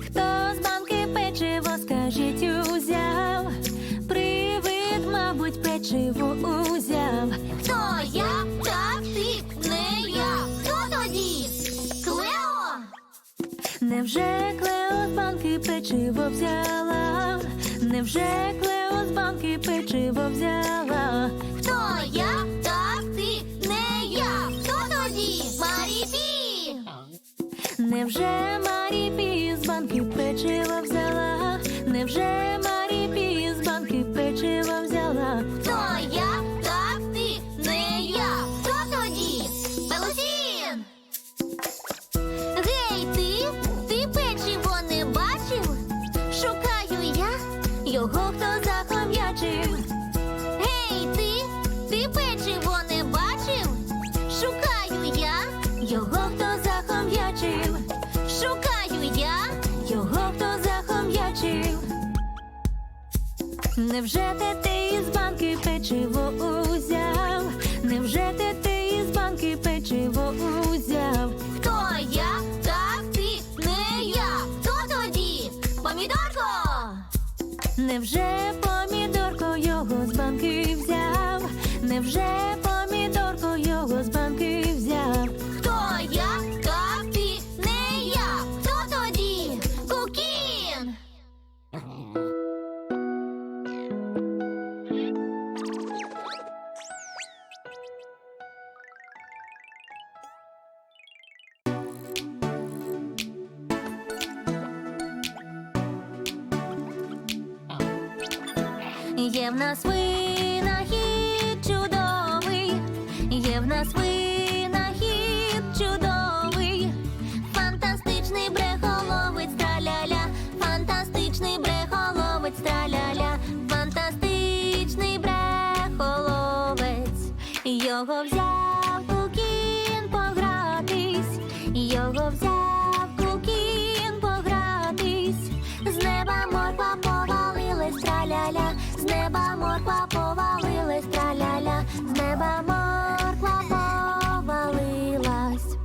Хто з банки печиво, скажіть, узяв? Привид, мабуть, печиво узяв. Хто я? Так, ти, не я. Хто тоді? Клео? Невже Клео з банки печиво взяла? Невже Клео з банки печиво взяла? Невже Марі Пі з банки печиво взяла? Невже Марі Невже те ти із банки печиво узяв? Невже те ти із банки печиво узяв? Хто я? Так, ти, не я. Хто тоді? Помідорко! Невже помідорко його з банки взяв? Невже помідорко в нас винахід морква повалилась траля-ля, з неба морква повалилась.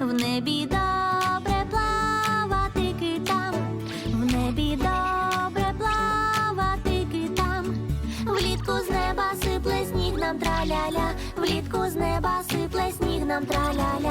В небі добре плавати китам, в небі добре плавати китам, влітку з неба сипле сніг нам траля-ля, влітку з неба сипле сніг нам траля-ля,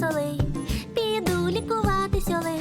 солей, піду лікуватись олей,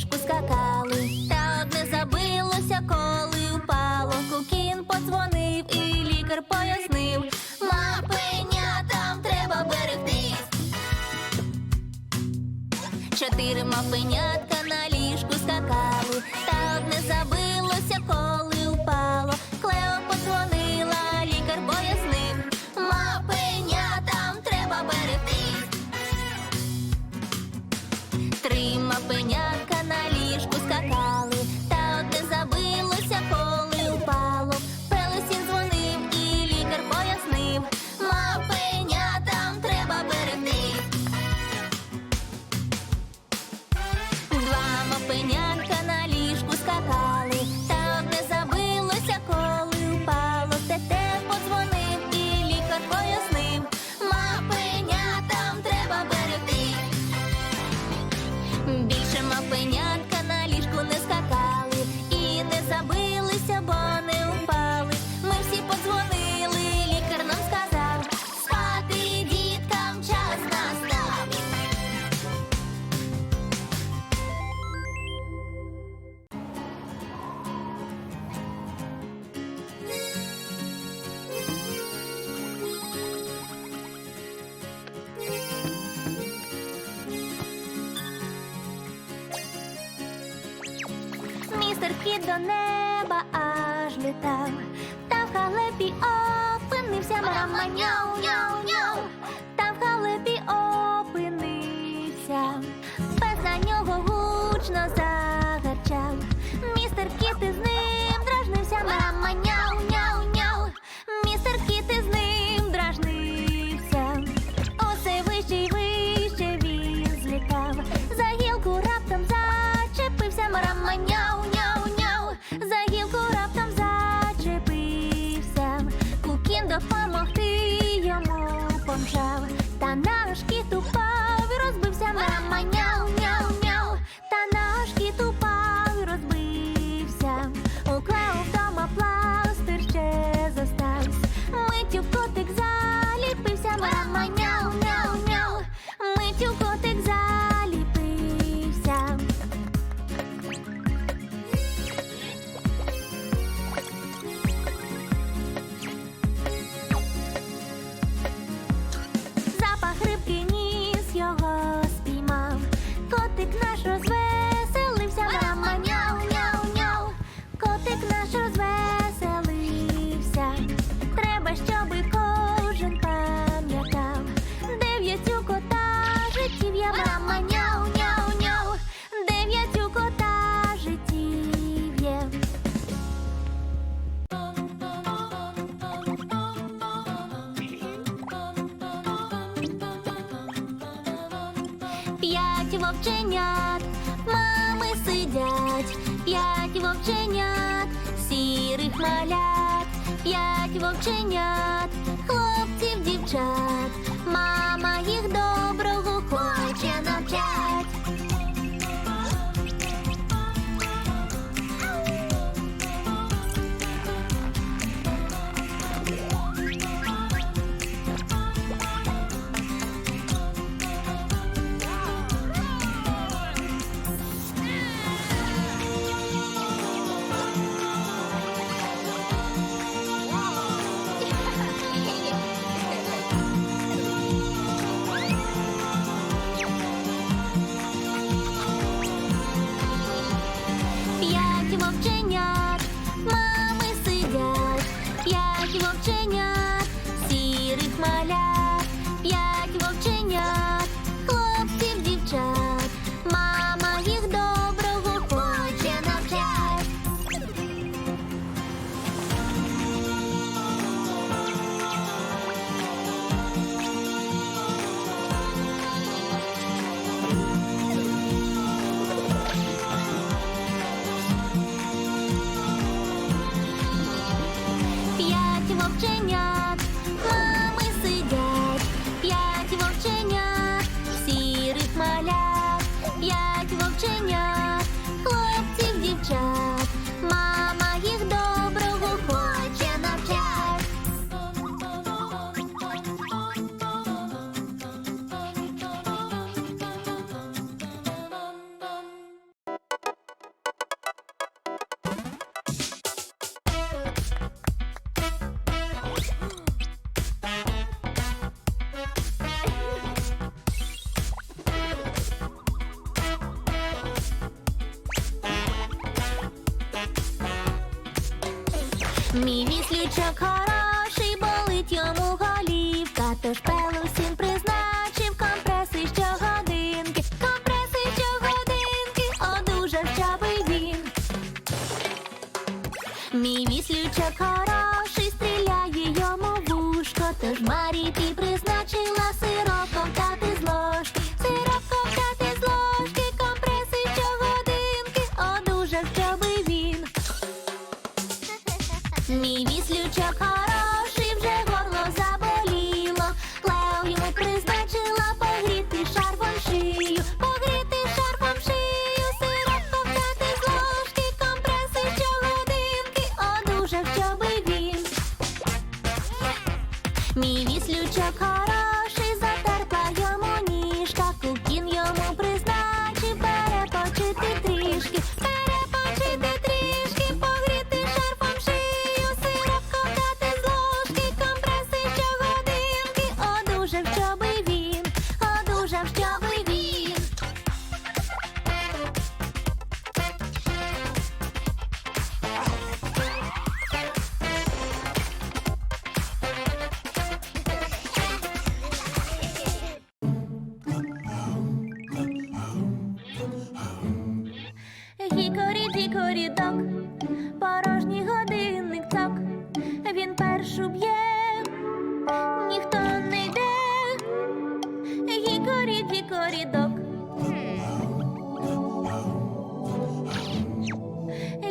доріжку скакали, та одне забилося, коли впало. Кукін подзвонив і лікар пояснив. Мапеня там треба берегтись. Чотири мапенятка Захід до неба аж літав, та в халепі опинився Марама няу няу няу та в халепі опинився, пес на нього гучно загарчав, містер кіт із ним дражнився Марама няу оченят. Bellows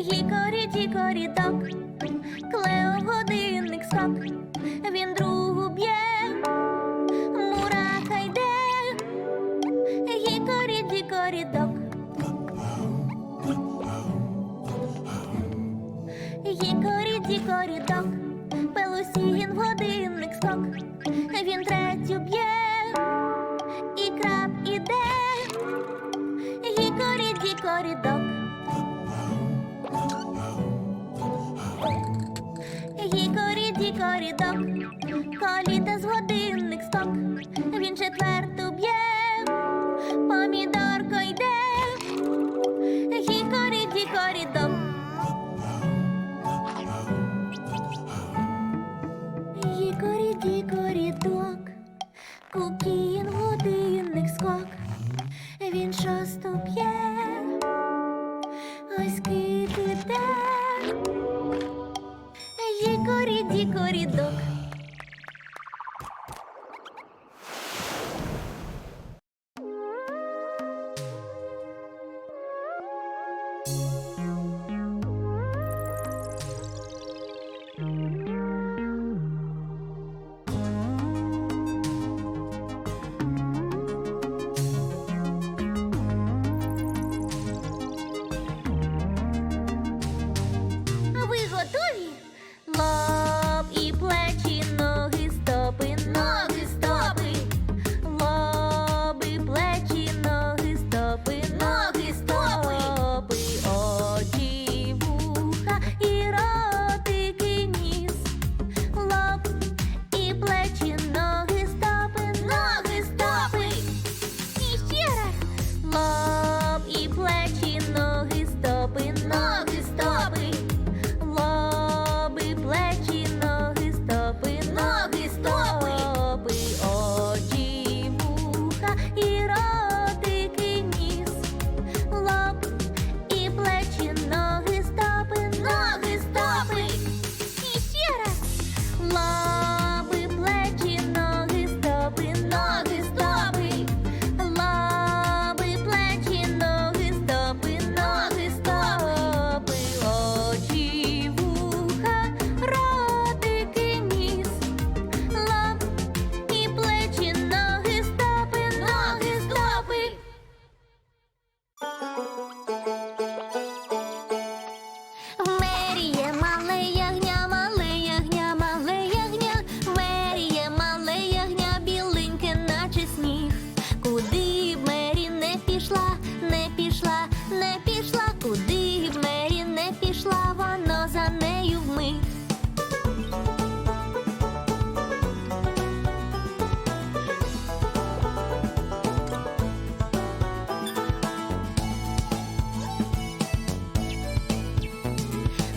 Дікорі, дікорі, док, клео годинник скок, він другу б'є, мураха йде, Гікорі, дікорі, док. Гікорі, дікорі, док.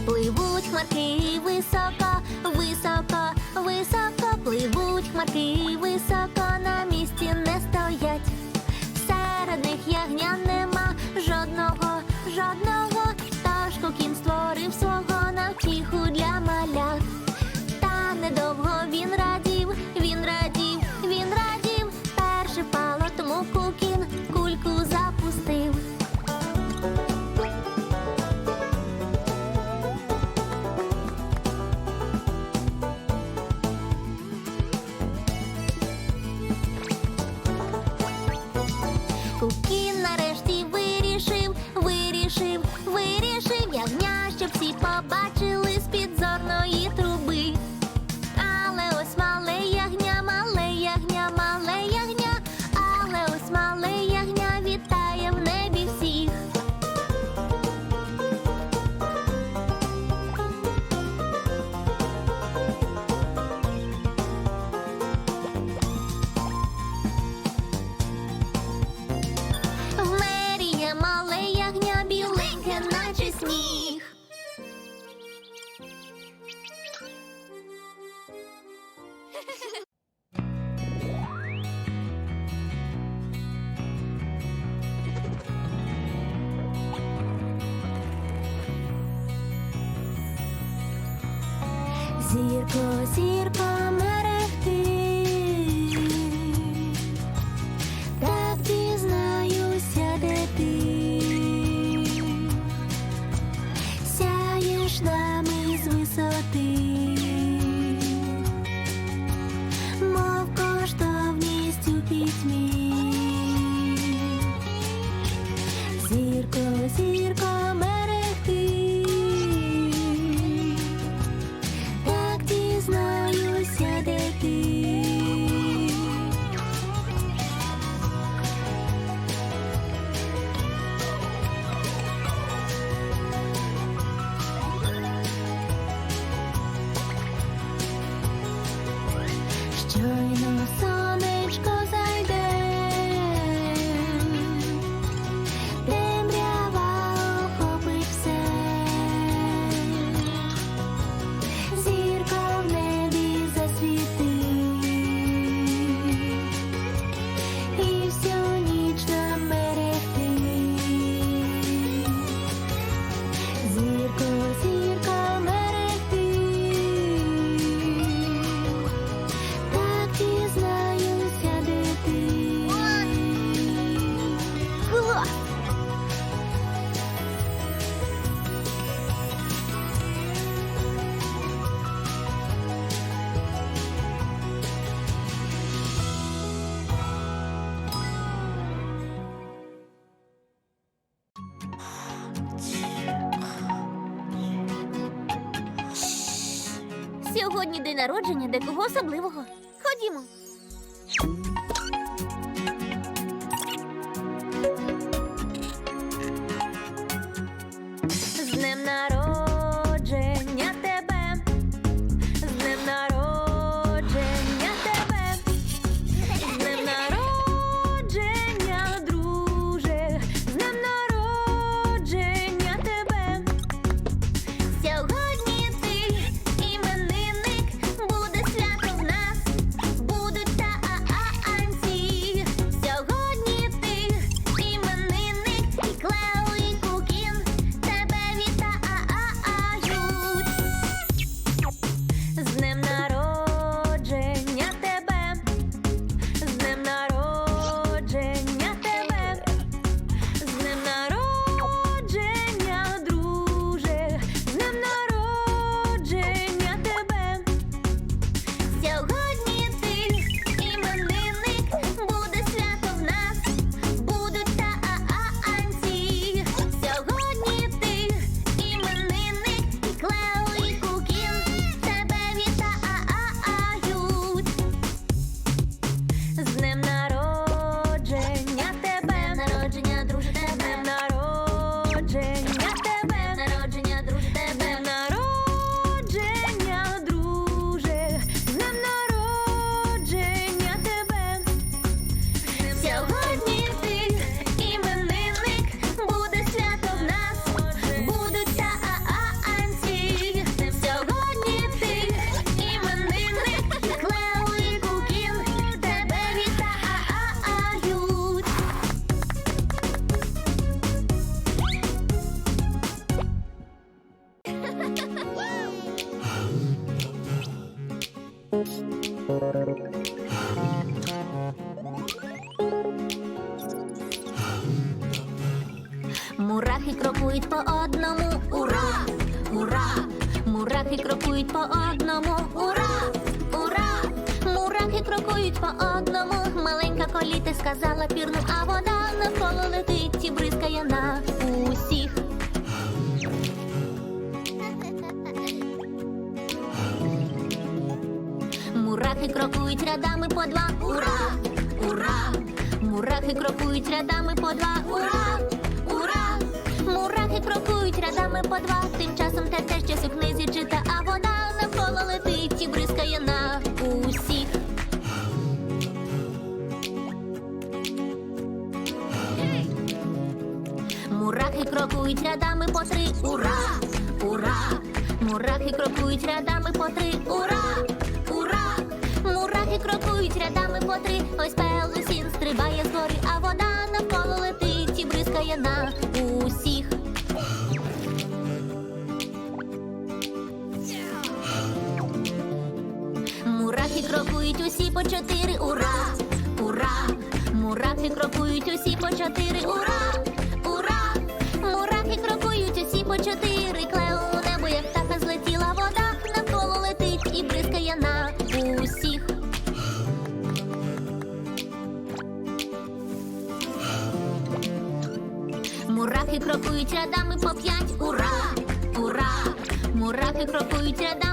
пливуть хмарки високо, високо, високо пливуть хмарки високо, на місці не стоять. Серед них ягня нема жодного, жодного, Тож кім створив свого. Сьогодні день народження декого особливого. Ходімо. Мурахи крокують рядами по два. Ура! Ура! Мурахи крокують рядами по два. Ура! Ура! Мурахи крокують рядами по два. Тим часом те те щось книзі чита, а вода навколо летить і бризкає на усіх. Мурахи крокують рядами по три. Ура! Ура! Мурахи крокують рядами по три. Ура! Мурахи крокують рядами по три. Ось пелусін стрибає згори, а вода навколо летить і бризкає на усіх. Мурахи крокують усі по чотири. Ура! Ура! Мурахи крокують усі по чотири. Ура! Крокують рядами по п'ять. Ура! Ура! Мурахи крокують рядами.